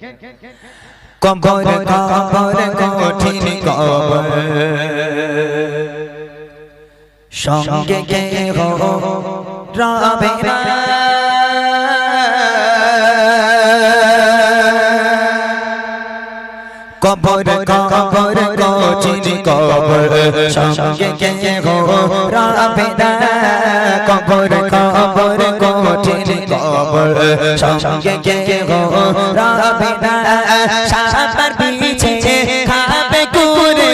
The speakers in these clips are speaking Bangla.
কবর কবর কঠিন কবর। সঙ্গে কে হো রবে কবর কবর কঠিন কবর। সঙ্গে কে হো রবে না। কবর কবর, কঠিন কবর। সঙ্গে কে হো রবে না সাপার পিছে খাবে কুরে।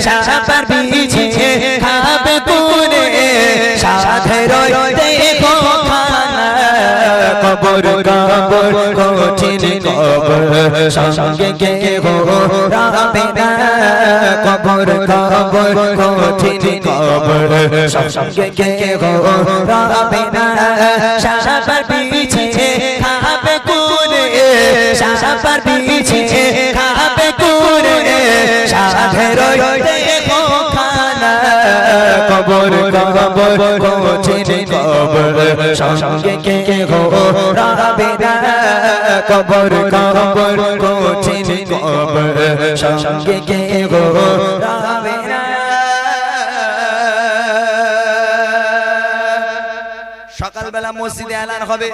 সাপার পিছে খাবে কুরে। সাধের দেখো খানা। কবর কবর, কঠিন কবর। সঙ্গে কে হো রাবে না কবর কবর কঠিন কবর সঙ্গে কে হো রাবে না। সাপার পিছে খাবে কুরে। সাপার পিছে খাবে কুরে। সাধের দেখো খানা কবর কবর কঠিন কবর সঙ্গে কে হো রাবে না। কবর কবর কঠিন কবর সঙ্গে কে রাবে না সকালবেলা মসজিদে এলান হবে।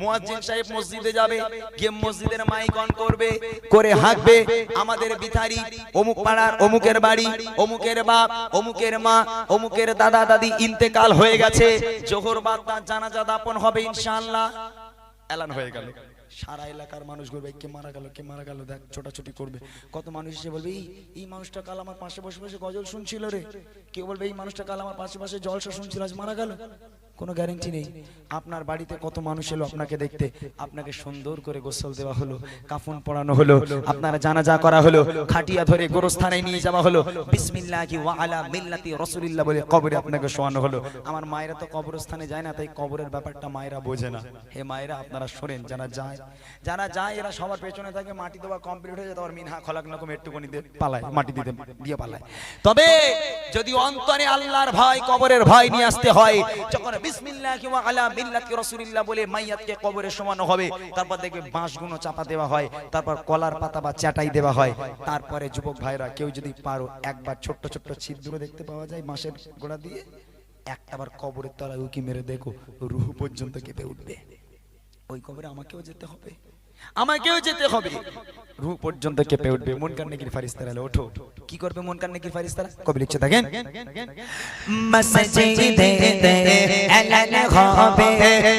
মুয়াজ্জিন সাহেব মসজিদে যাবে গিয়ে মসজিদের মাইক অন করবে করে হাঁকবে আমাদের বিথারি অমুক পাড়ার অমুকের বাড়ি অমুকের বাপ অমুকের মা অমুকের দাদা দাদি ইন্তেকাল হয়ে গেছে। জোহর বাদ তার জানাজা দাপন হবে ইনশাআল্লাহ। এলান হয়ে গেল। সারা এলাকার মানুষ বলবে, কে মারা গেল, কে মারা গেল? দেখ, ছোটাছুটি করবে। কত মানুষ এসে বলবে, এই এই মানুষটা কাল আমার পাশে বসে বসে গজল শুনছিল রে। কেউ বলবে, এই মানুষটা কাল আমার পাশে পাশে জলসা শুনছিল, আজ মারা গেল। কোনো গ্যারেন্টি নেই। আপনার বাড়িতে কত মানুষ এলো আপনাকে দেখতে। আপনাকে সুন্দর করে গোসল দেওয়া হলো, কাফন পরানো হলো, আপনার জানাজা করা হলো, খাটিয়া ধরে গোরস্থানে নিয়ে যাওয়া হলো। বিসমিল্লাহি ওয়া আলা মিল্লাতি রাসূলিল্লাহ বলে কবরে আপনাকে শোয়ানো হলো। আমার মায়েরা তো কবরস্থানে যায় না, তাই কবরের ব্যাপারটা মায়েরা বোঝে না। হে মায়েরা, আপনারা শোনেন, যারা যায় যারা যায়, এরা সবার পেছনে থাকে, মাটি দেওয়া কমপ্লিট হয়ে যায়, তারপর মিনহা খলাক রকম একটুখানি দিয়ে পালায়, মাটি দিতে, দিয়ে পালায়। তবে যদি অন্তরে আল্লাহর ভয়, কবরের ভয় নিয়ে আসতে হয়, যখন বিসমিল্লাহি ওয়া আলা মিল্লাতি রাসূলিল্লাহ বলে মাইয়াতকে কবরে সমানো হবে। তারপর দেখবে চাপা দেওয়া হয়, তারপর কলার পাতা বা চাটাই দেওয়া হয়। তারপরে যুবক ভাইরা কেউ যদি পারো একবার ছোট্ট ছোট্ট ছিদ্র দেখতে পাওয়া যায় বাঁশের গোড়া দিয়ে, একটাবার কবরের তলায় উকি মেরে দেখো, রুহ পর্যন্ত কেঁপে উঠবে। ওই কবরে আমাকেও যেতে হবে। আমাকেও যেতে হবে। রুহ পর্যন্ত কেঁপে উঠবে। মন কান্নে ফারিস্তারা ওঠো। কি করবে মন কান্নে ফারিস্তারা? কবি লিখছে দেখেন। মসজিদে এলান হবে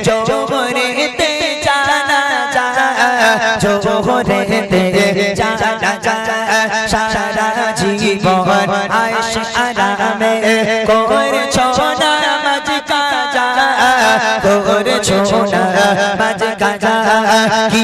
জোহরেতে জানা যা জোহরেতে জানা যা সারা জীবন আয়েশ আরামে করেছ না মাঝ কাজা করেছ না মাঝ কাজা কি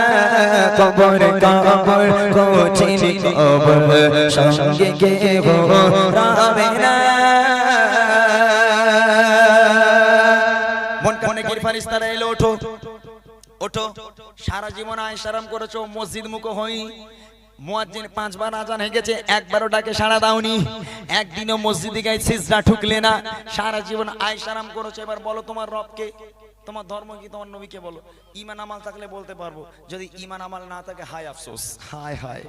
কবর কবর, কঠিন কবর, সঙ্গে কে গো রাবে না। মন কান্নে ফারিস্তারা এলো, ওঠো ওঠো। সারা জীবন আয়সারাম করেছ, মসজিদ মুখ হই। মুয়াজ্জিন পাঁচবার আজান হয়ে গেছে, একবারও ডাকে সাড়া দাওনি। একদিনও মসজিদে গায়ে সিজদা ঠুকলে না। সারা জীবন আয়সারাম করেছ, এবার বলো তোমার রবকে। তোমার ধর্ম কি তোমার নবীকে বলো। ইমান আমাল থাকলে বলতে পারব যদি ইমান আমাল না থাকে হায় আফসোস। হায় হায়।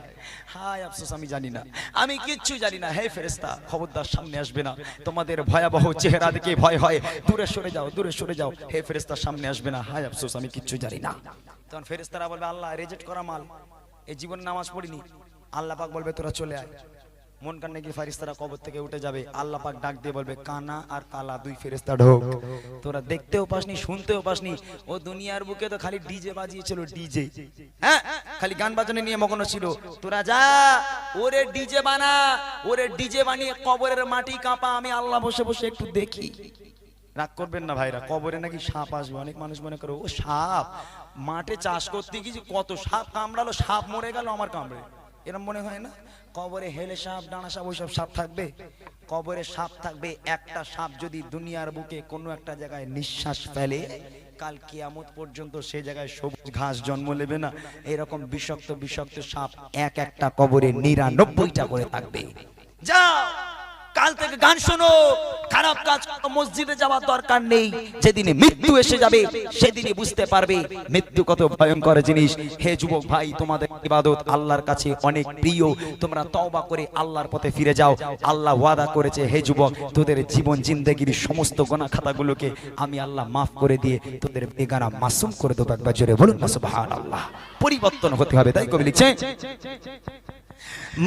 হায় আফসোস আমি জানি না। আমি কিচ্ছু জানি না। হে ফেরেস্তা খবরদার সামনে আসবে না। তোমাদের ভয়াবহ চেহারা দেখে ভয় হয়। দূরে সরে যাও দূরে সরে যাও। হে ফেরেস্তার সামনে আসবে না। হায় আফসোস আমি কিচ্ছু জানি না। তখন ফেরেস্তারা বলবে আল্লাহ রেজেক্ট করা মাল। এই জীবন নামাজ পড়িনি। আল্লাহ পাক বলবে তোরা চলে আয়। মন কান নাকি ফারিস্তারা কবর থেকে উঠে যাবে। আল্লাহ পাক ডাক দিয়ে বলবে, কানা আর কালা দুই ফেরেস্তা ঢোক। তোরা দেখতেও পাসনি, শুনতেও পাসনি। ও দুনিয়ার বুকে তো খালি ডিজে বাজিয়েছিল, ডিজে। হ্যাঁ খালি গান বাজানো নিয়ে মগ্ন ছিল। তোরা যা, ওরে ডিজে বানা, ওরে ডিজে বানিয়ে কবরের মাটি কাঁপা, আমি আল্লাহ বসে বসে একটু দেখি। রাগ করবেন না ভাইরা, কবরে নাকি সাপ আসবে। অনেক মানুষ মনে করে, ও সাপ, মাঠে চাষ করতে গিয়ে কত সাপ কামড়ালো, সাপ মরে গেল, আমার কামড়ে। এরম মনে হয় না? কবরে হেলে সাপ, ডানা সাপ, ওইসব সাপ থাকবে? কবরে সাপ থাকবে, একটা সাপ যদি দুনিয়ার বুকে কোনো একটা জায়গায় নিঃশ্বাস ফেলে, কাল কিয়ামত পর্যন্ত সে জায়গায় সবুজ ঘাস জন্ম নেবে না। এরকম বিষাক্ত বিষাক্ত সাপ এক একটা কবরে নিরানব্বইটা করে থাকবে। যাও! কাল থেকে গান শোনো। খারাপ কাজ মসজিদে যাওয়ার দরকার নেই। যেদিনে মৃত্যু এসে যাবে, সেদিনই বুঝতে পারবে মৃত্যু কত ভয়ঙ্কর জিনিস। হে যুবক ভাই, তোমাদের ইবাদত আল্লাহর কাছে অনেক প্রিয়। তোমরা তওবা করে আল্লাহর পথে ফিরে যাও। আল্লাহ ওয়াদা করেছে, হে যুবক, তোদের জীবন জিন্দেগির সমস্ত গোনা খাতাগুলোকে আমি আল্লাহ মাফ করে দিয়ে তোদের বেগানা মাসুম করে দেবো একবার জোরে বলুন সুবহানাল্লাহ। পরিবর্তন হতে হবে, তাই কবি লিখছে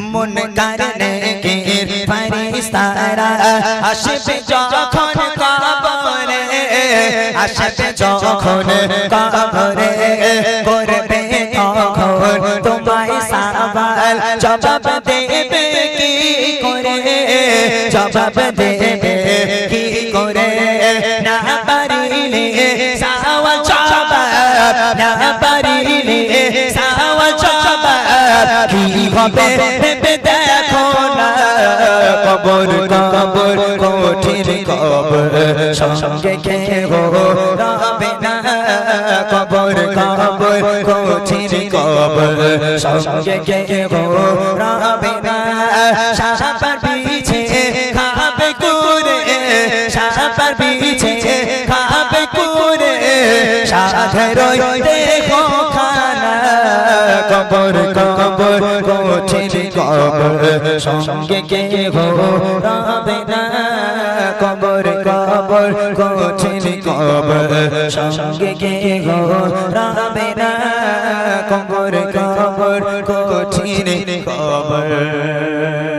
মন কারণে গের ফারিস্তারা আসবে যখন কবরে আসবে যখন কবরে করবে তখন তোমায় সাবাল জবাব দেবে কি করে জবাব দেবে হবে ভেবে দেখো না কবর কবর কঠিন কবর সঙ্গে কে না কবর কবর কঠিন কবর সঙ্গে কে কবর কবর, কঠিন কবর। সঙ্গে কে হো রাবে না কবর কবর, কঠিন কবর। সঙ্গে কে হো রাবে না কবর কবর, কঠিন কবর।